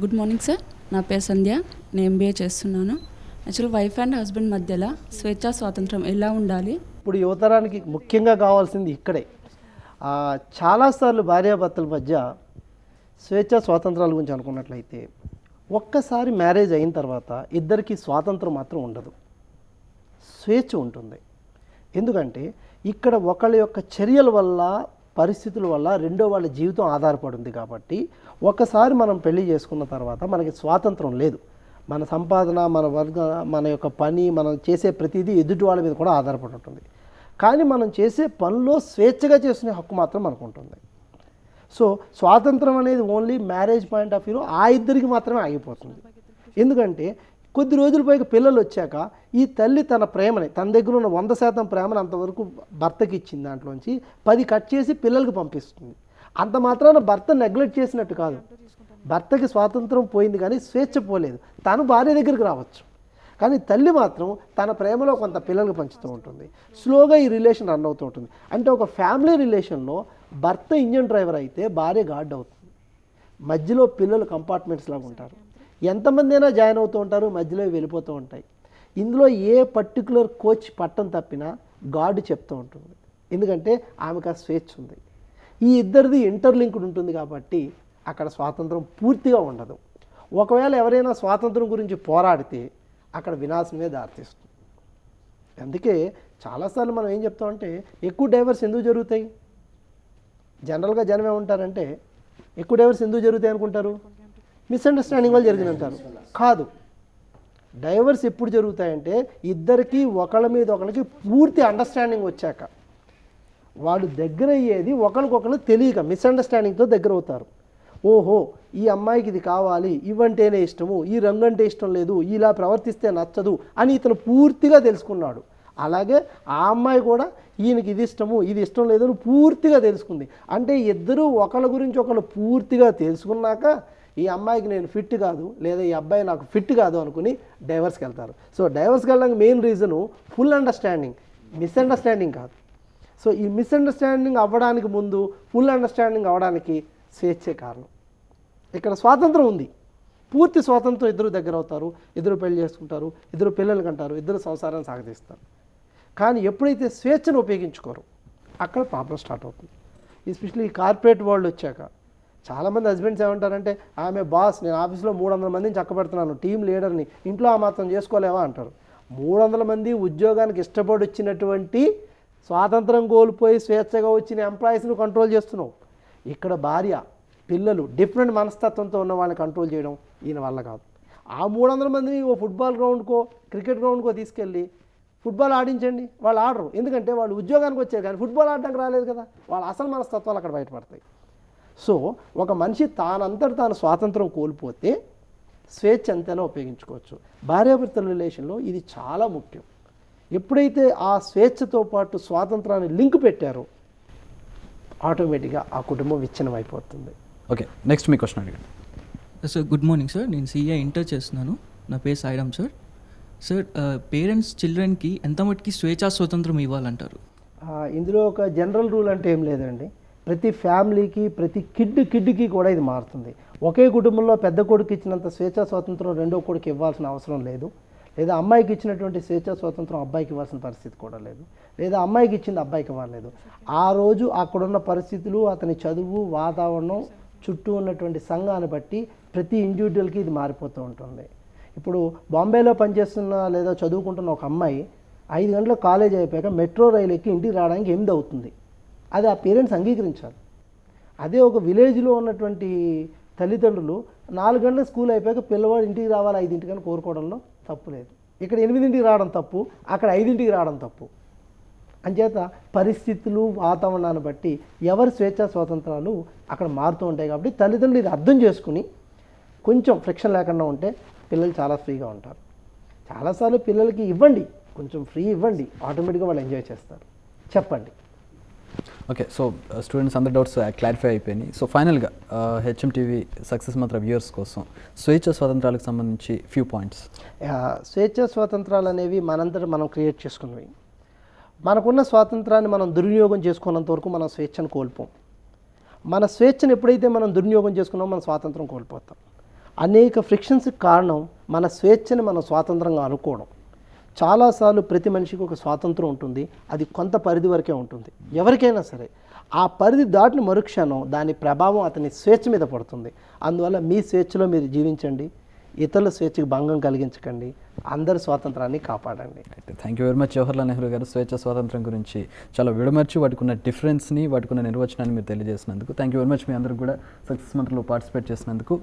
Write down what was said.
Good morning sir. నా పేరు సంధ్య. నేను ఎంబీఏ చేస్తున్నాను. యాక్చువల్ వైఫ్ అండ్ హస్బెండ్ మధ్యలో స్వేచ్ఛ స్వాతంత్రం ఎలా ఉండాలి? ఇప్పుడు యువతరానికి ముఖ్యంగా కావాల్సింది ఇక్కడే. చాలాసార్లు భార్యాభర్తల మధ్య స్వేచ్ఛ స్వాతంత్రాల గురించి అనుకున్నట్లయితే ఒక్కసారి మ్యారేజ్ అయిన తర్వాత ఇద్దరికి స్వాతంత్రం మాత్రం ఉండదు. స్వేచ్ఛ ఉంటుంది. ఎందుకంటే ఇక్కడ ఒకళ్ళ యొక్క చర్యల వల్ల పరిస్థితుల వల్ల రెండో వాళ్ళ జీవితం ఆధారపడి ఉంది కాబట్టి ఒకసారి మనం పెళ్ళి చేసుకున్న తర్వాత మనకి స్వాతంత్రం లేదు. మన సంపాదన మన వర్గ మన యొక్క పని మనం చేసే ప్రతిదీ ఎదుటి వాళ్ళ మీద కూడా ఆధారపడి ఉంటుంది కానీ మనం చేసే పనిలో స్వేచ్ఛగా చేసుకునే హక్కు మాత్రం మనకు ఉంటుంది సో స్వాతంత్రం అనేది ఓన్లీ మ్యారేజ్ పాయింట్ ఆఫ్ వ్యూలో ఆ ఇద్దరికి మాత్రమే ఆగిపోతుంది. ఎందుకంటే కొద్ది రోజుల పైకి పిల్లలు వచ్చాక ఈ తల్లి తన ప్రేమని తన దగ్గర ఉన్న వంద శాతం ప్రేమను అంతవరకు భర్తకి ఇచ్చింది దాంట్లోంచి పది కట్ చేసి పిల్లలకు పంపిస్తుంది. అంత మాత్రాన భర్త నెగ్లెక్ట్ చేసినట్టు కాదు. భర్తకి స్వాతంత్రం పోయింది కానీ స్వేచ్ఛ పోలేదు. తను భార్య దగ్గరికి రావచ్చు. కానీ తల్లి మాత్రం తన ప్రేమలో కొంత పిల్లలకు పంచుతూ ఉంటుంది. స్లోగా ఈ రిలేషన్ రన్ అవుతూ ఉంటుంది. అంటే ఒక ఫ్యామిలీ రిలేషన్లో భర్త ఇంజన్ డ్రైవర్ అయితే భార్య గార్డ్ అవుతుంది. మధ్యలో పిల్లలు కంపార్ట్మెంట్స్ లాగా ఉంటారు. ఎంతమంది అయినా జాయిన్ అవుతూ ఉంటారు మధ్యలో వెళ్ళిపోతూ ఉంటాయి. ఇందులో ఏ పర్టికులర్ కోచ్ పట్టం తప్పినా గాడ్ చెప్తూ ఉంటుంది. ఎందుకంటే ఆమెకు ఆ స్వేచ్ఛ ఉంది. ఈ ఇద్దరిది ఇంటర్లింక్డ్ ఉంటుంది కాబట్టి అక్కడ స్వాతంత్రం పూర్తిగా ఉండదు. ఒకవేళ ఎవరైనా స్వాతంత్రం గురించి పోరాడితే అక్కడ వినాశమే దారితీస్తుంది. అందుకే చాలాసార్లు మనం ఏం చెప్తామంటే ఎక్కువ డైవర్స్ ఎందుకు జరుగుతాయి? జనరల్గా జనం ఏమంటారంటే ఎక్కువ డైవర్స్ ఎందుకు జరుగుతాయి అనుకుంటారు? మిస్అండర్స్టాండింగ్ వల్ల జరిగినంటారు కాదు. డైవర్స్ ఎప్పుడు జరుగుతాయంటే ఇద్దరికి ఒకళ్ళ మీద ఒకరికి పూర్తి అండర్స్టాండింగ్ వచ్చాక. వాళ్ళు దగ్గర అయ్యేది ఒకరికొకరు తెలియక మిస్అండర్స్టాండింగ్తో దగ్గర అవుతారు. ఓహో ఈ అమ్మాయికి ఇది కావాలి ఇవంటేనే ఇష్టము ఈ రంగు అంటే ఇష్టం లేదు ఇలా ప్రవర్తిస్తే నచ్చదు అని ఇతను పూర్తిగా తెలుసుకున్నాడు. అలాగే ఆ అమ్మాయి కూడా ఈయనకి ఇది ఇష్టము ఇది ఇష్టం లేదు అని పూర్తిగా తెలుసుకుంది. అంటే ఇద్దరు ఒకళ్ళ గురించి ఒకళ్ళు పూర్తిగా తెలుసుకున్నాక ఈ అమ్మాయికి నేను ఫిట్ కాదు లేదా ఈ అబ్బాయి నాకు ఫిట్ కాదు అనుకుని డైవర్స్కి వెళ్తారు. సో డైవర్స్కి వెళ్ళడానికి main reason full understanding misunderstanding కాదు. సో ఈ మిస్అండర్స్టాండింగ్ అవ్వడానికి ముందు ఫుల్ అండర్స్టాండింగ్ అవ్వడానికి స్వేచ్ఛే కారణం. ఇక్కడ స్వాతంత్రం ఉంది. పూర్తి స్వాతంత్రం ఇద్దరు దగ్గర అవుతారు ఇద్దరు పెళ్ళి చేసుకుంటారు ఇద్దరు పిల్లలు కంటారు ఇద్దరు సంసారాన్ని సాగతీస్తారు కానీ ఎప్పుడైతే స్వేచ్ఛను ఉపయోగించుకోరు అక్కడ ప్రాబ్లం స్టార్ట్ అవుతుంది. ఎస్పెషల్లీ ఈ కార్పొరేట్ వరల్డ్ వచ్చాక. చాలామంది హస్బెండ్స్ ఏమంటారంటే ఆమె బాస్ నేను ఆఫీస్లో మూడు వందల మందిని చక్కబెడుతున్నాను టీం లీడర్ని ఇంట్లో ఆ మాత్రం చేసుకోలేవా? అంటారు. మూడు వందల మంది ఉద్యోగానికి ఇష్టపడి వచ్చినటువంటి స్వాతంత్రం కోల్పోయి స్వేచ్ఛగా వచ్చిన ఎంప్లాయీస్ను కంట్రోల్ చేస్తున్నావు. ఇక్కడ భార్య పిల్లలు డిఫరెంట్ మనస్తత్వంతో ఉన్న వాళ్ళని కంట్రోల్ చేయడం ఈయన వల్ల కాదు. ఆ మూడు వందల మందిని ఓ ఫుట్బాల్ గ్రౌండ్కో క్రికెట్ గ్రౌండ్కో తీసుకెళ్ళి ఫుట్బాల్ ఆడించండి. వాళ్ళు ఆడరు. ఎందుకంటే వాళ్ళు ఉద్యోగానికి వచ్చారు కానీ ఫుట్బాల్ ఆడడానికి రాలేదు కదా. వాళ్ళ అసలు మనస్తత్వాలు అక్కడ బయటపడతాయి. సో ఒక మనిషి తానంతట తాను స్వాతంత్రం కోల్పోతే స్వేచ్ఛ ఎంతైనా ఉపయోగించుకోవచ్చు. భార్యాభర్తల రిలేషన్లో ఇది చాలా ముఖ్యం. ఎప్పుడైతే ఆ స్వేచ్ఛతో పాటు స్వాతంత్రాన్ని లింక్ పెట్టారో ఆటోమేటిక్గా ఆ కుటుంబం విచ్ఛిన్నం అయిపోతుంది ఓకే నెక్స్ట్ మీ question అడిగండి. Sir good morning sir. నేను సీఏ ఇంటర్ చేస్తున్నాను. నా పేరు సాయిరామ్ సార్. సార్ పేరెంట్స్ చిల్డ్రన్కి ఎంత మటుకి స్వేచ్ఛా స్వతంత్రం ఇవ్వాలంటారు? ఆ, ఇందులో ఒక జనరల్ రూల్ అంటే ఏం లేదండి. ప్రతి ఫ్యామిలీకి ప్రతి కిడ్ కిడ్కి కూడా ఇది మారుతుంది. ఒకే కుటుంబంలో పెద్ద కొడుకు ఇచ్చినంత స్వేచ్ఛా స్వాతంత్రం రెండో కొడుకు ఇవ్వాల్సిన అవసరం లేదు. లేదా అమ్మాయికి ఇచ్చినటువంటి స్వేచ్ఛా స్వాతంత్రం అబ్బాయికి ఇవ్వాల్సిన పరిస్థితి కూడా లేదు. లేదా అమ్మాయికి ఇచ్చింది అబ్బాయికి ఇవ్వలేదు. ఆ రోజు అక్కడున్న పరిస్థితులు అతని చదువు వాతావరణం చుట్టూ ఉన్నటువంటి సంఘాన్ని బట్టి ప్రతి ఇండివిజువల్కి ఇది మారిపోతూ ఉంటుంది. ఇప్పుడు బాంబేలో పనిచేస్తున్న లేదా చదువుకుంటున్న ఒక అమ్మాయి ఐదు గంటల కాలేజ్ అయిపోయాక మెట్రో రైలు ఎక్కి ఇంటికి రావడానికి ఎనిమిది అవుతుంది. అది ఆ పేరెంట్స్ అంగీకరించాలి. అదే ఒక విలేజ్లో ఉన్నటువంటి తల్లిదండ్రులు నాలుగు గంటల స్కూల్ అయిపోయాక పిల్లవాడు ఇంటికి రావాలి ఐదింటికని కోరుకోవడంలో తప్పు లేదు. ఇక్కడ ఎనిమిదింటికి రావడం తప్పు అక్కడ ఐదింటికి రావడం తప్పు. అంచేత పరిస్థితులు వాతావరణాన్ని బట్టి ఎవరి స్వేచ్ఛా స్వాతంత్రాలు అక్కడ మారుతూ ఉంటాయి కాబట్టి తల్లిదండ్రులు ఇది అర్థం చేసుకుని కొంచెం ఫ్రిక్షన్ లేకుండా ఉంటే పిల్లలు చాలా ఫ్రీగా ఉంటారు. చాలాసార్లు పిల్లలకి ఇవ్వండి కొంచెం ఫ్రీ ఇవ్వండి ఆటోమేటిక్గా వాళ్ళు ఎంజాయ్ చేస్తారు. చెప్పండి. ఓకే సో స్టూడెంట్స్ అందరి డౌట్స్ క్లారిఫై uh, అయిపోయినాయి. సో ఫైనల్గా హెచ్ఎంటీవీ సక్సెస్ మాత్రం వ్యూయర్స్ కోసం స్వేచ్ఛ స్వాతంత్రాలకు సంబంధించి ఫ్యూ పాయింట్స్ స్వేచ్ఛ స్వాతంత్రాలు అనేవి మనంతట మనం క్రియేట్ చేసుకున్నవి. మనకున్న స్వాతంత్రాన్ని మనం దుర్వినియోగం చేసుకున్నంత వరకు మనం స్వేచ్ఛను కోల్పోం. మన స్వేచ్ఛను ఎప్పుడైతే మనం దుర్వినియోగం చేసుకున్నామో మన స్వాతంత్రం కోల్పోతాం. అనేక ఫ్రిక్షన్స్కి కారణం మన స్వేచ్ఛని మనం స్వాతంత్రంగా అనుకోవడం. చాలాసార్లు ప్రతి మనిషికి ఒక స్వాతంత్రం ఉంటుంది. అది కొంత పరిధి వరకే ఉంటుంది. ఎవరికైనా సరే ఆ పరిధి దాటిన మరుక్షణం దాని ప్రభావం అతని స్వేచ్ఛ మీద పడుతుంది. అందువల్ల మీ స్వేచ్ఛలో మీరు జీవించండి. ఇతరుల స్వేచ్ఛకు భంగం కలిగించకండి. అందరి స్వాతంత్రాన్ని కాపాడండి. అయితే thank you very much Jawaharlal Nehru garu. స్వేచ్ఛ స్వాతంత్రం గురించి చాలా విడమర్చి వాటికి ఉన్న డిఫరెన్స్ని వాటికి ఉన్న నిర్వచనాన్ని మీరు తెలియజేసినందుకు థ్యాంక్ యూ వెరీ మచ్ మీ అందరికి కూడా సక్సెస్ మంత్రులు పార్టిసిపేట్ చేసినందుకు